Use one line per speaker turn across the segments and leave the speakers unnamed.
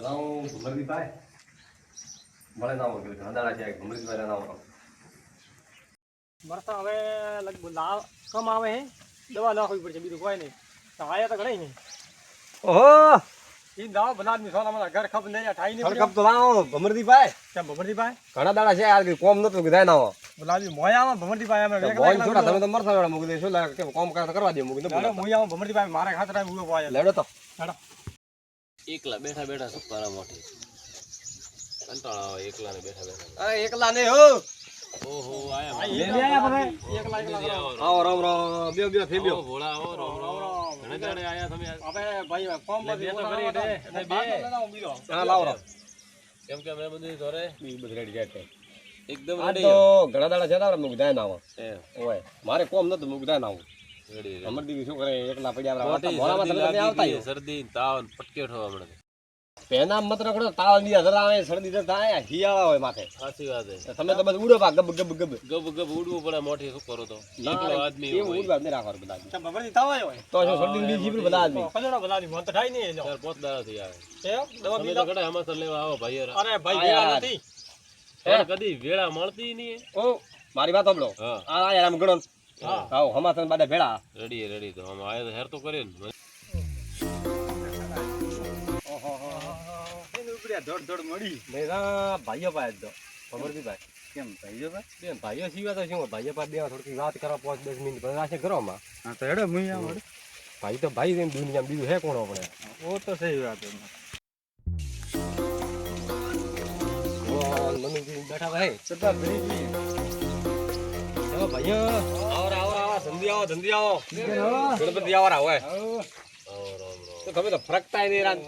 ભમરદી પાય મળે ના હોય ઘણા દાડા છે ભમરદી પાય ના હોય
મરસા હવે લગભગ લાવ કમ આવે હે. દવા નાખવી પડશે બીજું કોઈ નહીં. તો આયા તો ઘણી નહીં.
ઓહો!
ઈ દાવા બના આદમી સોના મારા ઘર ખબ નહીં ઠાઈ નહીં
ખબ તો લાવો ભમરદી પાય
કેમ ભમરજી ભાઈ
ઘણા દાડા છે આ કોમ નતો કીધા ના
બોલાવી મોયા આવે ભમરજી ભાઈ અમે વેગ
બોલ છોડા તમે તો મરસા વેળા મૂકી દેશો શું લાગે કે કોમ કરતા કરવા દે મૂકી દે
મોયા આવે ભમરજી ભાઈ મારે ખાતર આવી ઊભો આયા.
લેડો તો.
ચાલો
એકલા બેઠા બેઠા કરા મોટી. કંટાળો આવે એકલા ને બેઠા બેઠા.
અરે એકલા ને હો.
ઓહો આયા
લે આયા એકલા એકલા
આવો રામ રામ બે બે ફે
આવો ભોળા આવો રામ રામ ઘણા દાડે આયા તમે.
હવે ભાઈ કોમ
લે, બે તો કરી એટલે, એટલે બે.
હા લાવો રામ
કેમ કે અમે બધું ધોરે
બી બધું રેડી જાય
એકદમ
આ
રેડી
તો ઘણા દાડા છે તારા મુગદાય દે ના આવે.
એ
ઓય મારે કોમ નતું મુગદાય દે ના હોય
રેડી
શું કરે એકલા પડ્યા
મોટી
મોરામાં
શરદી
તમે આવતા
શરદી તાવ ને પટકે મળે.
પેના મત રખડો તાવની હજરા આવે શરદી તો થાય હિયાળા હોય માથે.
સાચી વાત છે.
તો તમે ઉડો પા ગબ ગબ ગબ.
ગબ ગબ ઉડવું પડે મોટી શું કરો તો? એકલો આદમી
એવું ઉડવા નહીં રાખવાનું બધા આદમી.
ભમરજી તાવ આવ્યો હોય?
તો શરદી ની જીભ બધા આદમી?
કજડો બોલાવી મન તો ઠાઈ નહીં એનો.
ચાર પાંચ દાડાથી આવે.
એમ દવા
તમે
બીજો
તો લેવા આવો ભાઈઓ
અરે ભાઈ વેળા નથી.
કદી વેળા મળતી નહીં
ઓ મારી વાત સાંભળો. આ યાર આમ ગણો
હા.
આવો હમાસન બાદ ભેળા.
Ready ready. તો હમ આયા તો હેર તો કરી ને.
ધોડ ધોડ મળી
મેરા ભાઈઓ પાસે ભાઈ?
કેમ ભાઈઓ ભાઈ
બેન ભાઈઓ સિવાય તો શું ભાઈઓ પાસે બે થોડીક વાત કરવા પાંચ દસ મિનિટ રાખે ઘરોમાં.
હા તો હેડો મુઈ આમ
ભાઈ તો ભાઈ એમ દુનિયા બીજું હે કોણ આપણે?
ઓ તો સહી વાત.
મમ્મી બેઠા ભાઈ.
સરદાર ભાઈ
ભાઈઓ. આવો આવો જલ્દી આવો. ગણપતિ આવો. રાવ તો તમે તો ફરકતા નહીં રાત.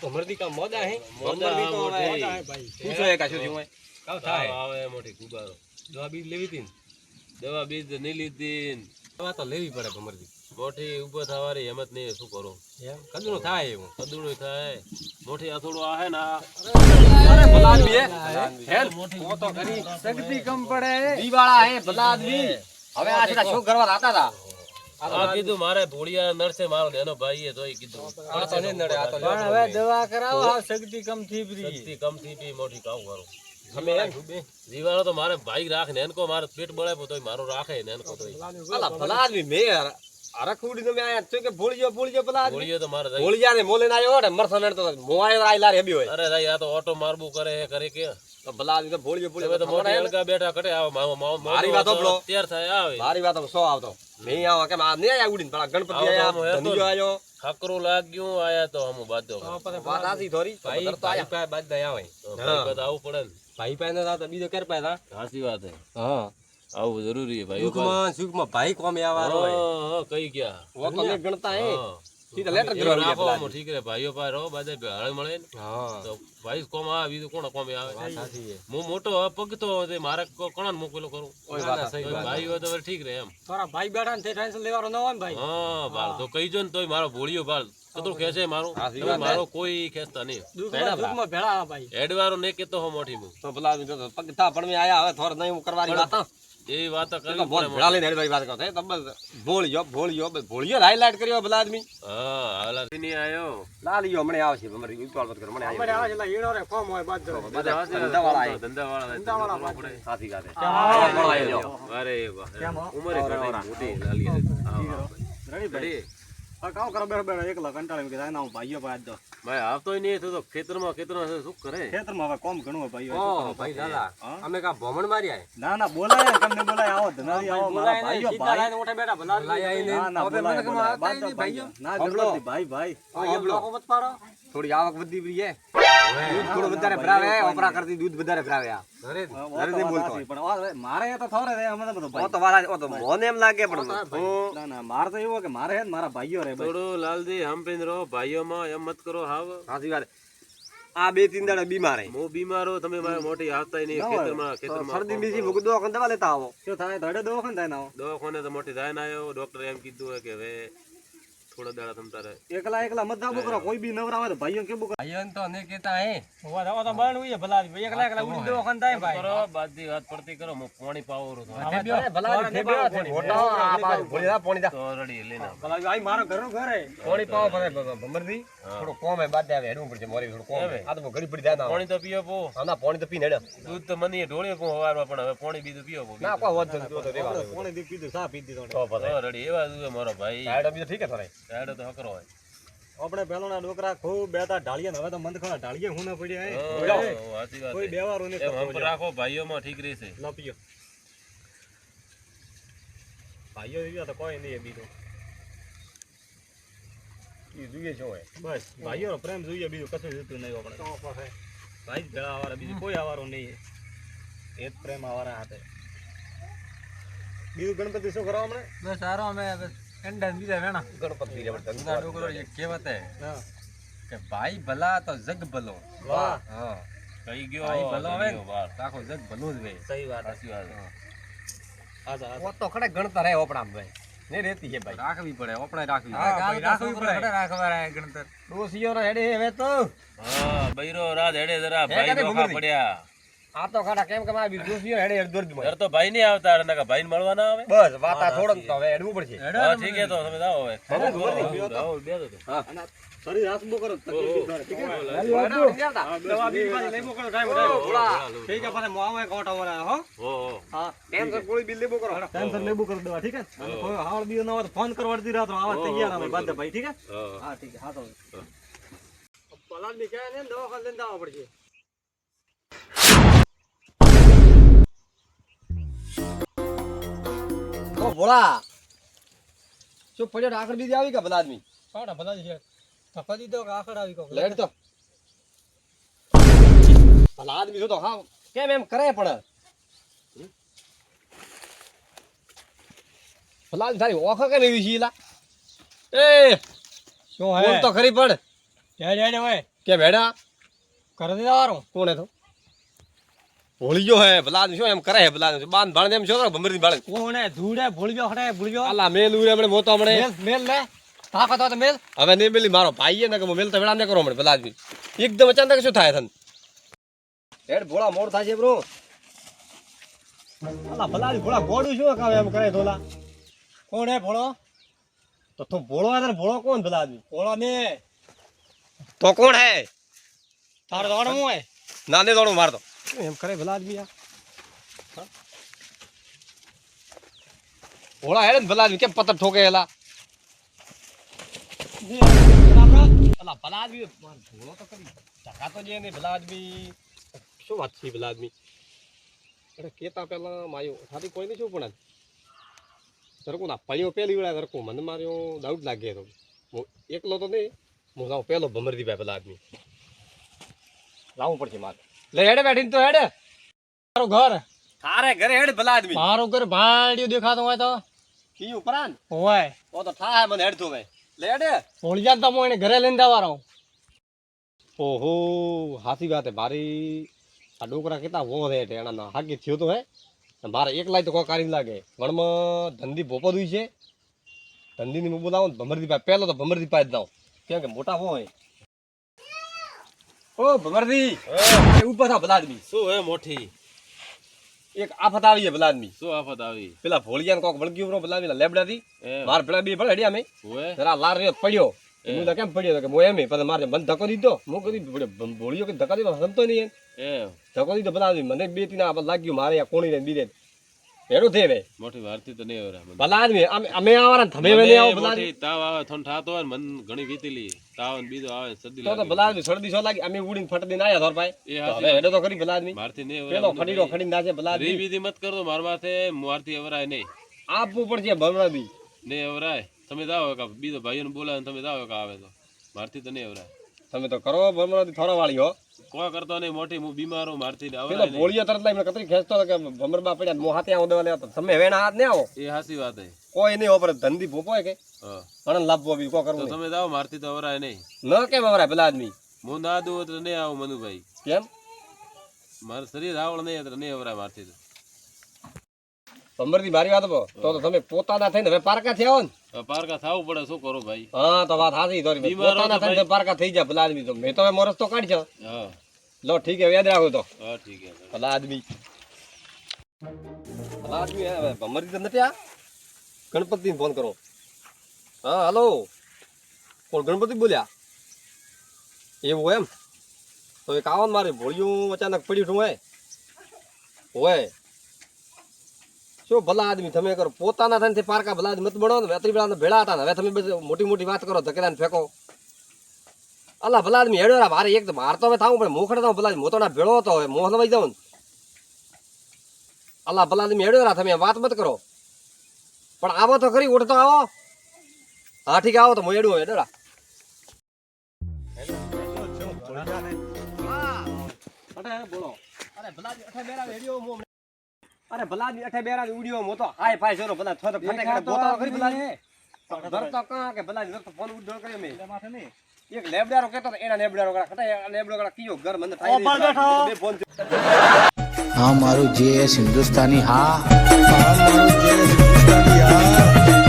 તો મરદી કા મોદા હે?
મોદા
મરદી તો
મોટી.
ભાઈ.
પૂછો એ કાશું થયું કાવ થાય?
આવે મોટી કુબારો. દવા બીજ લેવી હતી દવા બીજ નહીં લીધી
દવા તો લેવી પડે ભમરદી
મોટી ઊભો થવાની હિંમત નહીં શું કરો?
એમ? થાય એવું?
કદુડું થાય. મોટી આ થોડું ને
અરે ભલા આદમી હે
મોટી.
તો કરી
શક્તિ કમ પડે.
દીવાળા હે ભલા આદમી હવે આ છોકરા શું કરવા રાતા હતા
આ કીધું મારે ધોળિયા નડશે મારો નેનો ભાઈ એ તોય કીધું.
આ તો નહીં નડે આ તો
પણ હવે દવા કરાવો આ શક્તિ કમથી
શક્તિ કમથી બી મોટી કાવ કરું
અમે એમ?
જીવાળો તો મારે ભાઈ રાખે ને એનકો મારે પેટ બળે તોય મારો રાખે ને એનકો તોય.
અલા ભલા આદમી મે અરખુડી તમે આયા છો કે ભૂળજો ભૂળજો ભલા આદમી.
તો મારે
ભૂળજા ને મોલે ના આવ્યો ને મરસા તો મોવાય આયલા રે બી હોય.
અરે ભાઈ આ તો ઓટો મારબુ કરે કરે કે.
તો ભલા તો ભૂળજો
તમે
ભૂળજો
તો મોટી અલગા બેઠા કટે આવો માવો
મારી વાત સાંભળો.
તૈયાર થાય આવે.
મારી વાત સો આવતો. મેં આવા કેમ આ નહીં આયા ઉડીને પેલા ગણપતિ આયા
આમ
આયો.
ખાકરું લાગ્યું આયા તો હમું બાદો
વાત આથી થોડી
ભાઈ
ભાઈ તો આયા. બાદ દયા હોય
તો ભાઈ આવું પડે
ભાઈ પાસે ના તો બીજો કર પાસે
સાચી વાત હે
હા.
આવું જરૂરી હે ભાઈ
સુખમાં સુખમાં ભાઈ કોમે
કઈ ગયા.
ગણતા હે. લેટર
ઠીક રે ભાઈઓ પાસે રહો બાદે હળે મળે
હા.
તો ભાઈ કોમ આવે બીજું કોણ કોમે આવે? હું મોટો પગ પગતો મારે કો- કોણ મોકલો કરું તો ભાઈ હોય તો ઠીક રહે એમ.
તારા ભાઈ બેઠા ને તે ટેન્શન લેવાનો ન હોય ને ભાઈ?
હા બાળ તો કહીજો ને તોય મારો ભોળિયો બાળ કતરું ખેંચે મારું.
સાચી
તોય
વાત
મારો કોઈ ખેંચતા નહીં.
દુઃખમાં દુઃખમાં ભેળા ભાઈ.
એડવારો ને કેતો હો મોઠી હું
તો તો પગ થા પણ મેં આયા હવે થોર નહીં હું કરવાની વાત
એવી વાત
તો
કરવી
બોલ ભેળા લઈને વાત કરો ભોળિયો ભોળિયો ભોળિયો કર્યો પેલા આદમી.
હા હાલા નહીં આયો.
લાલિયો આવશે કર મને
રે કોમ હોય બધો
બધા ધંધાવાળા આયા.
ધંધાવાળા
ધંધાવાળા
પડે
આયો લ્યો.
અરે વાહ.
કેમ
ઉમરે ઘણી મોટી લાલી.
રેડી ભાઈ
રેડી?
આ કામ કરો બેઠો બેઠો. એકલા કંટાળી કે ના હું ભાઈઓ પાસે દો
ભાઈ આવતોય નહીં તો તો ખેતરમાં ખેતરમાં શું કરે?
ખેતરમાં હવે કોમ ઘણું ભાઈઓ
ઓ ભાઈ દાદા અમે કા ભમણ માર્યા
ના ના બોલાય તમને બોલાય આવો ધનારી આવો મારા ભાઈઓ ભાઈ.
બોલાય આઈને.
ના ના
હવે
બોલાય
મને કેમ
બોલાય.
આવતા
બાદ
ભાઈઓ?
ના
સાંભળો.
ભાઈ ભાઈ. ભાઈ
સાંભળો. થોડી આવક વધી રહી છે દૂધ થોડું વધારે ભરાવે ઓપરા કરતી દૂધ વધારે ભરાવે આ. ઘરે
વાત
બોલતો
પણ મારે એ તો થોડે રે અમને બધો
ઓ
ભાઈ.
તો વાળા ઓ તો મને એમ લાગે પણ
ના ના મારે તો એવું કે મારે હે મારા ભાઈઓ રે
થોડું લાલજી હમ પીને રહો ભાઈઓમાં એમ મત કરો હાવ.
સાચી વાત. આ બે ત્રણ દાડા બીમાર હે.
બીમાર હો તમે મારે મોટી આવતા નહીં. ખેતરમાં ખેતરમાં
શરદી બીજી ભૂખ દવાખાને દવા લેતા આવો.
શું થાય? ધડે દવાખાને થાય ના
દવાખાને તો મોટી થાય ના આવ્યો ડોક્ટર એમ કીધું કે હવે થોડા દાડા તમ તારે
એકલા એકલા મત દાબો કરો કોઈ બી નવરા હોય તો ભાઈઓ કે કરો
ભાઈઓ તો ને કેતા હે.
હોવા દવા તો બણ હોય ભલા. એકલા એકલા ઉડી દેવો ખન થાય ભાઈ.
કરો બાદી વાત પડતી કરો મો પાણી પાવરો તો
હવે.
ભલા
ને બેવા થોડી.
પાણી. દા
તો રડી આવો.
ભલા આઈ મારો ઘરનું ઘર હે.
પાણી પાવો પડે ભમરદી થોડો કોમ હે બાદ આવે હેડું પડશે મોરી થોડો કોમ હે. આ તો ઘડી પડી જાય ના
પાણી તો પીઓ પો
ના પાણી તો પીને હેડે.
દૂધ તો મને ઢોળે પો હવારમાં પણ હવે પાણી બીજું પીઓ પો
ના કોઈ વાત નથી તો રેવા
પાણી દી પીધું સા પી દીધો.
તો
રડી એવા મારો ભાઈ.
સાઈડ બીજો ઠીક હે થોડે?
હેડો તો હકરો હોય.
આપણે પહેલોના ડોકરા ખૂબ બેતા ઢાળીએ હવે તો મંદખણા ઢાળીએ હું ના પડ્યા હે?
સાચી વાત
કોઈ બેવારો નહીં
એમ રાખો ભાઈઓમાં ઠીક રહેશે.
લપિયો ભાઈઓ એવી તો કોઈ નહીં એ બીજું.
ઈ જોઈએ શું હોય
બસ ભાઈઓનો પ્રેમ જોઈએ બીજું કશું જોતું નહીં આપણે. ભાઈ જ ભેળા આવારા બીજું કોઈ આવારો નહીં. એ જ પ્રેમ આવારા હાથે. બીજું ગણપતિ શું કરવા હમણે?
બસ સારો અમે એંડા બીજા વેણા.
ગણપતિ રે
ડોકરો એક કહેવત હે કે ભાઈ ભલા તો જગ ભલો.
વાહ.
હા.
કઈ ગયો.
ભાઈ ભલો. તો આખું જગ ભલું જ હોય
સહી વાત
સાચી વાત છે.
ઓ તો ખડે ગણતર હે ઓપડામ ભાઈ. ને રેતી હે ભાઈ.
રાખવી પડે આપણે રાખવી પડે.
રાખવી પડે.
રાખવા ગણતર.
ડોસીઓ નો હેડે હવે તો.
હા બૈરો રાત હેડે જરા. ભાઈ? પડ્યા.
આ તો ખડા કેમ કે મારા ડોસીઓ હેડે હેડ દોરજ
ઘર તો ભાઈ નહીં આવતા નકા ભાઈ ને મળવા ના આવે?
બસ વાત આ થોડક તો હવે હેડવું પડશે.
હા ઠીક છે તો તમે જાઓ હવે.
ભલે, ભલે,
જાઓ, બેસો તો.
શરીર હાથબો કરો તકલીફ ના રહે, ઠીક હે? દવા બી પાછી લઈ મોકલો ટાઈમ ટાઈમ. ઠીક છે પાછે મોઆમાં એક ઓટો મારે હો?
હો હો.
હા.
ટેન્શન કોઈ બિલ લેબો કરો
ટેન્શન લેબો કરો દવા ઠીક છે? અને કોઈ હાળ બી ના આવે ફોન કરવા દી રાત આવા તૈયાર અમે બાદ ભાઈ ઠીક છે?
હા.
હા ઠીક હે હા તો. પલાદની ક્યાં ને દવાખાને લઈને આવવા પડશે.
ઓ ભોળા. શું પડ્યો આગળ બીજી આવી કે ભલા આદમી?
પાડા ભલા છે. ધક્કા દીધો કે આખડ આવી કો
લેડ તો. ભલા આદમી તો હા. કેમ એમ કરે પણ? ભલા તારી ઓખો કેમ એવી છે લા એ!
શું
બોલ તો ખરી પડ
જય જય ને ભાઈ
કે ભેડા
કરે દે આવવાનું
કોણ હે તો? ભોળી ગયો હે ભલા શું એમ કરે હે ભલા બાન ભાણ એમ છો ભમરી બાળ
કોણે? ધૂડે ભોળિયો હડે ભોળિયો.
આલા મેલ ઉરે હમણે મોતો હમણે.
મેલ મેલ લે. હોય તો મેલ.
હવે નહીં મેલી મારો ભાઈ હે ને કે મેલ તો વેળા ને કરો હમણે ભલા આદમી એકદમ અચાનક શું થાય થન? હેડ ભોળા મોડ થાય છે બ્રો.
આલા ભલા ભોળા ગોડું શું કાવે એમ કરે ધોલા? કોણ હે ભોળો?
તો તું ભોળો હે ભોળો કોણ ભલા આદમી
ભોળો ને.
તો કોણ હે?
તારો દોડ હે ના
ને દોડું મારતો એમ કરે, ભલા આદમી આ. ભોળા હેડે ભલા આદમી, કેમ પતર ઠોકે એલા અલા, ભલા આદમી ભોળો તો કરી. ટકા તો જે ને ભલા શું વાત છે ભલા અરે, કેતા પેલા માયો સાથી કોઈ નહીં શું પણ તરકો ના પડ્યો પેલી વેળા તરકો મને માર્યો ડાઉટ લાગે તો. એકલો તો નહીં, હું જાઉં પેલો ભમરદી ભાઈ ભલા આદમી. લાવવું પડશે મારે. લે હેડે બેઠીને તો હેડે.
તારું ઘર.
થારે ઘરે હેડ ભલા આદમી.
મારું ઘર ભાડ્યું દેખાતો હોય તો.
કી ઉપરાન
હોય.
ઓ તો થાય મને હેડ તું લે હેડે.
ભોળી જાત તો હું એને ઘરે લઈને જવાનો
ઓહો હાથી વાત હે મારી આ ડોકરા કેટલા વો હે એના ના હાકી થયો તો હે. મારે એકલાય તો કોઈ કારી લાગે. વણમાં ધંધી ભોપો દુઈ છે. ધંધીની હું બોલાવું ભમરદી પાસે. પહેલો તો ભમરદી પાસે જ જાઉં. કેમ કે મોટા હોય. ઓ ભમરદી એ ઉપર થા ભલા આદમી
શું હે મોઠી
એક આફત આવી છે ભલા આદમી
શું આફત આવી?
પેલા ભોળિયાને કોક વળગી બરો ભલા આદમી લેબડાથી માર પેલા બે ભલે હડ્યા મેં. જરા લાર રે પડ્યો. હું. તો કેમ પડ્યો? કે હું એમ પણ મારે મન ધક્કો દીધો. હું કદી ભોળિયો કે ધક્કા દીધો? સમતો નહીં એમ. ધક્કો દીધો ભલા આદમી મને બે તીના લાગ્યું. મારે આ કોણી રે બીજે ભેડું થઈ રે
મોટી વારથી તો નહીં આવરા.
ભલા આદમી અમે ને તમે વેલે આવો ભલા
મોટી તાવ આવે થોન થાતો હોય મન ઘણી વીતેલી તાવ ને બીજો આવે ને શરદી
તો
લાગે.
ભલા આદમી શરદી સો લાગી અમે ઉડીને ફટ દઈને આયા ધોર ભાઈ. હવે હેડો તો કરી ભલા આદમી.
મારથી નહીં
પેલો
આવરા
ખડીનો નાચે ભલા
રી
આદમી.
બીધી મત કરતો માર માથે મારથી અવરાય નહીં.
આપવું પડશે ભમરા બી
નહીં અવરાય તમે જાઓ કા બીજો ભાઈઓને બોલાવે તમે જાઓ કા આવે તો. મારથી તો નહીં અવરાય
તમે તો કરો ભમરાથી થોડા વાળી હો.
કોઈ કરતો નહીં મોટી હું બીમારો મારથી
પેલો
અવરાય
તરત લાઈને કતરી ખેંચતો કે ભમરબા પડ્યા મો હાથે આવો દેવા લેવા તમે વેણા હાથ ને આવો.
એ હાસી વાત હે.
કોઈ નહીં ઓપરે ધંધી ભોપો કે? પણ લાભવો બી કો કરવું
તમે જાઓ મારથી તો અવરાય નહીં.
ન કેમ અવરાય પેલા આદમી?
હું ના દઉં તો નહીં આવું મનુભાઈ.
કેમ?
મારું શરીર આવડ નહીં એટલે નહીં અવરાય મારથી તો.
ભમરથી મારી વાત તો તો તમે પોતાના થઈને હવે પારકા થયા હો ને?
હવે પારકા થવું પડે શું કરો ભાઈ?
હા તો વાત તારી
તો
પોતાના થઈને પારકા થઈ જાય ભલા આદમી તો. મેં તો મોરસ તો કાઢ્યો
હા.
લો ઠીક હે યાદ રાખો તો.
હા ઠીક છે
ભલા આદમી. ભલા આદમી હે ભમરી તો નથી આ ગણપતિને ફોન કરો. હા હલો. કોણ ગણપતિ બોલ્યા? એવું એમ? તો એક આવો ને મારે ભોળિયું અચાનક પડ્યું છું હે. હોય. શું ભલા આદમી? તમે કરો. પોતાના થઈને પારકા ભલા આદમી. મત બનો ને વેતરી વેળા ભેળા હતા ને. હવે તમે બધી મોટી મોટી વાત કરો ધકેલા ને ફેંકો. અલા ભલા આદમી હેડો મારે એક તો માર તો હવે થાવું પણ મોખડે તો ભલા મોતો ના ભેળો હતો હવે. મોહ લવાઈ જાઉં અલા અલ્લા ભલા આદમી હેડો તમે વાત મત કરો. પણ આવો તો ખરી ઉઠતો આવો. હા ઠીક આવો તો હું હેડું હેડો બોલો અરે ભલા અઠા બેરા હેડ્યો મો અરે ભલા અઠે બેરા ઉડ્યો મોતો હાય ફાય જોરો ભલા તો ફટે કરે બોતા કરી ભલા ડરતો તો કા કે ભલા ડરતો તો ફોન ઉડ્યો કર્યો મે. એક લેબડારો કેતો એના લેબડારો કરા કટા લેબડો કરા કીયો ઘર? મને થાય બે ફોન
હા મારું જે હિન્દુસ્તાની હા હા મારું જે હિન્દુસ્તાની હા.